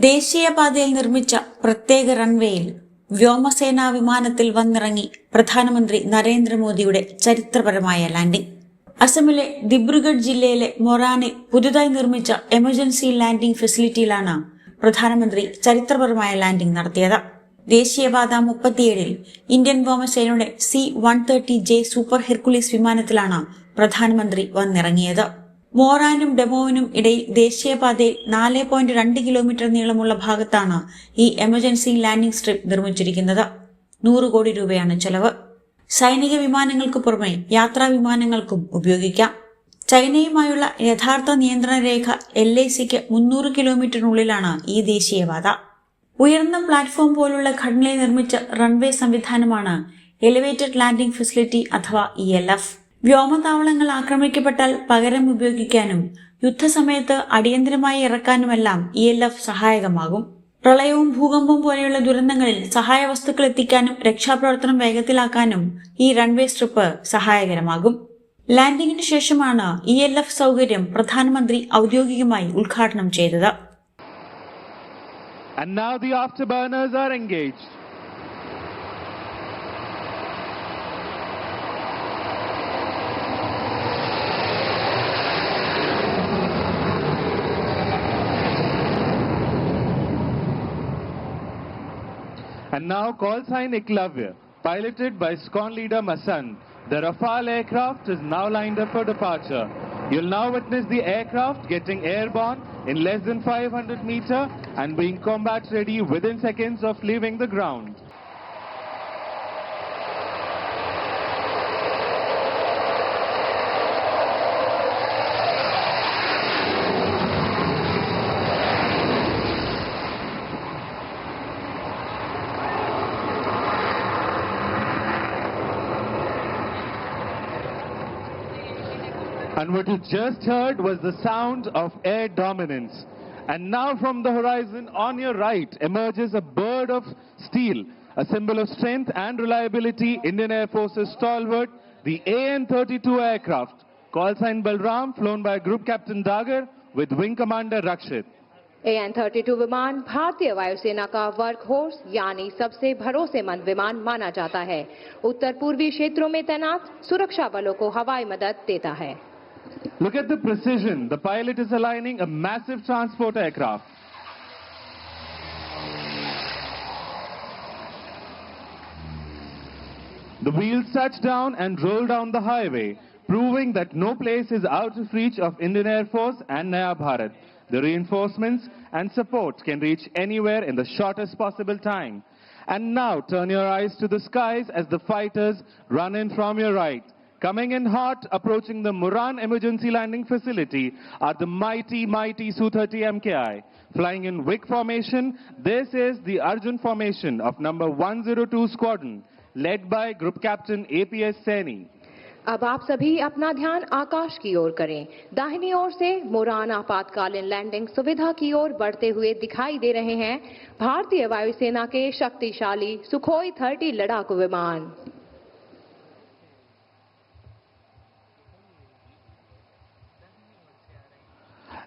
ദേശീയപാതയിൽ നിർമ്മിച്ച പ്രത്യേക റൺവേയിൽ വ്യോമസേനാ വിമാനത്തിൽ വന്നിറങ്ങി പ്രധാനമന്ത്രി നരേന്ദ്രമോദിയുടെ ചരിത്രപരമായ ലാൻഡിംഗ് അസമിലെ ദിബ്രുഗഡ് ജില്ലയിലെ മൊറാനെ പുതുതായി നിർമ്മിച്ച എമർജൻസി ലാൻഡിംഗ് ഫെസിലിറ്റിയിലാണ് പ്രധാനമന്ത്രി ചരിത്രപരമായ ലാൻഡിംഗ് നടത്തിയത്. ദേശീയപാത മുപ്പത്തിയേഴിൽ ഇന്ത്യൻ വ്യോമസേനയുടെ C one thirty J super Hercules വിമാനത്തിലാണ് പ്രധാനമന്ത്രി വന്നിറങ്ങിയത്. മോറാനും ഡെമോവിനും ഇടയിൽ ദേശീയപാതയിൽ നാല് പോയിന്റ് രണ്ട് കിലോമീറ്റർ നീളമുള്ള ഭാഗത്താണ് ഈ എമർജൻസി ലാൻഡിംഗ് സ്ട്രിപ്പ് നിർമ്മിച്ചിരിക്കുന്നത്. നൂറ് കോടി രൂപയാണ് ചെലവ്. സൈനിക വിമാനങ്ങൾക്ക് പുറമെ യാത്രാ വിമാനങ്ങൾക്കും ഉപയോഗിക്കാം. ചൈനയുമായുള്ള യഥാർത്ഥ നിയന്ത്രണ രേഖ എൽ ഐ സിക്ക് മുന്നൂറ് കിലോമീറ്ററിനുള്ളിലാണ് ഈ ദേശീയപാത. ഉയർന്ന പ്ലാറ്റ്ഫോം പോലുള്ള ഘടനയിൽ നിർമ്മിച്ച റൺവേ സംവിധാനമാണ് എലിവേറ്റഡ് ലാൻഡിംഗ് ഫെസിലിറ്റി അഥവാ ഇ എൽ എഫ്. വ്യോമതാവളങ്ങൾ ആക്രമിക്കപ്പെട്ടാൽ പകരം ഉപയോഗിക്കാനും യുദ്ധസമയത്ത് അടിയന്തരമായി ഇറക്കാനുമെല്ലാം ഇ എൽ എഫ് സഹായകമാകും. പ്രളയവും ഭൂകമ്പവും പോലെയുള്ള ദുരന്തങ്ങളിൽ സഹായ വസ്തുക്കൾ എത്തിക്കാനും രക്ഷാപ്രവർത്തനം വേഗത്തിലാക്കാനും ഈ റൺവേ സ്ട്രിപ്പ് സഹായകരമാകും. ലാൻഡിംഗിന് ശേഷമാണ് ഇ എൽ എഫ് സൗകര്യം പ്രധാനമന്ത്രി ഔദ്യോഗികമായി ഉദ്ഘാടനം ചെയ്തത്. And now the afterburners are engaged. And now call sign Iklavya, piloted by SCON leader Masand. The Rafale aircraft is now lined up for departure. You'll now witness the aircraft getting airborne in less than 500 meter and being combat ready within seconds of leaving the ground. And what you just heard was the sound of air dominance. And now from the horizon on your right emerges a bird of steel, a symbol of strength and reliability, Indian Air Force's stalwart, the AN-32 aircraft, call sign Balram, flown by Group Captain Dagar with Wing Commander Rakshit. N thirty two विमान भारतीय वायुसेना का work horse यानी सबसे भरोसेमंद विमान माना जाता है उत्तर पूर्वी क्षेत्रों में तैनात सुरक्षा बलों को हवाई मदद देता है Look at the precision. The pilot is aligning a massive transport aircraft. The wheels touch down and roll down the highway, proving that no place is out of reach of Indian Air Force and Naya Bharat. The reinforcements and support can reach anywhere in the shortest possible time. And now turn your eyes to the skies as the fighters run in from your right. Coming in hot, approaching the Muran Emergency Landing Facility are the mighty, mighty Su-30 MKI. Flying in wick formation, this is the Arjun formation of number 102 Squadron, led by Group Captain APS Saini. अब आप सभी अपना ध्यान आकाश की ओर करें दाहिनी ओर से मोरान आपातकालीन लैंडिंग सुविधा की ओर बढ़ते हुए दिखाई दे रहे हैं भारतीय वायुसेना के शक्तिशाली सुखोई 30 लड़ाकू विमान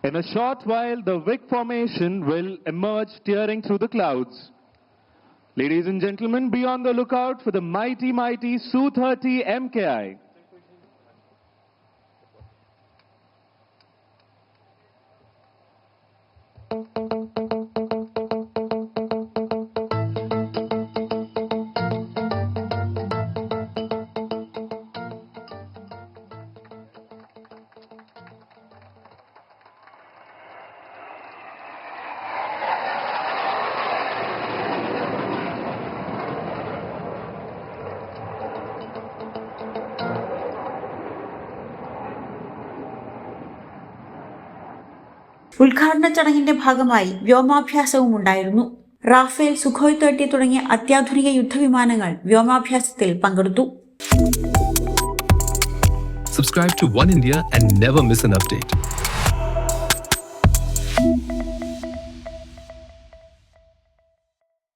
In a short while, the wick formation will emerge tearing through the clouds. Ladies and gentlemen, be on the lookout for the mighty, mighty Su-30 MKI. ഉദ്ഘാടന ചടങ്ങിന്റെ ഭാഗമായി വ്യോമാഭ്യാസവും ഉണ്ടായിരുന്നു റാഫേൽ സുഖോയ് തേർട്ടി തുടങ്ങിയ അത്യാധുനിക യുദ്ധവിമാനങ്ങൾ വ്യോമാഭ്യാസത്തിൽ പങ്കെടുത്തു Subscribe to One India and never miss an update.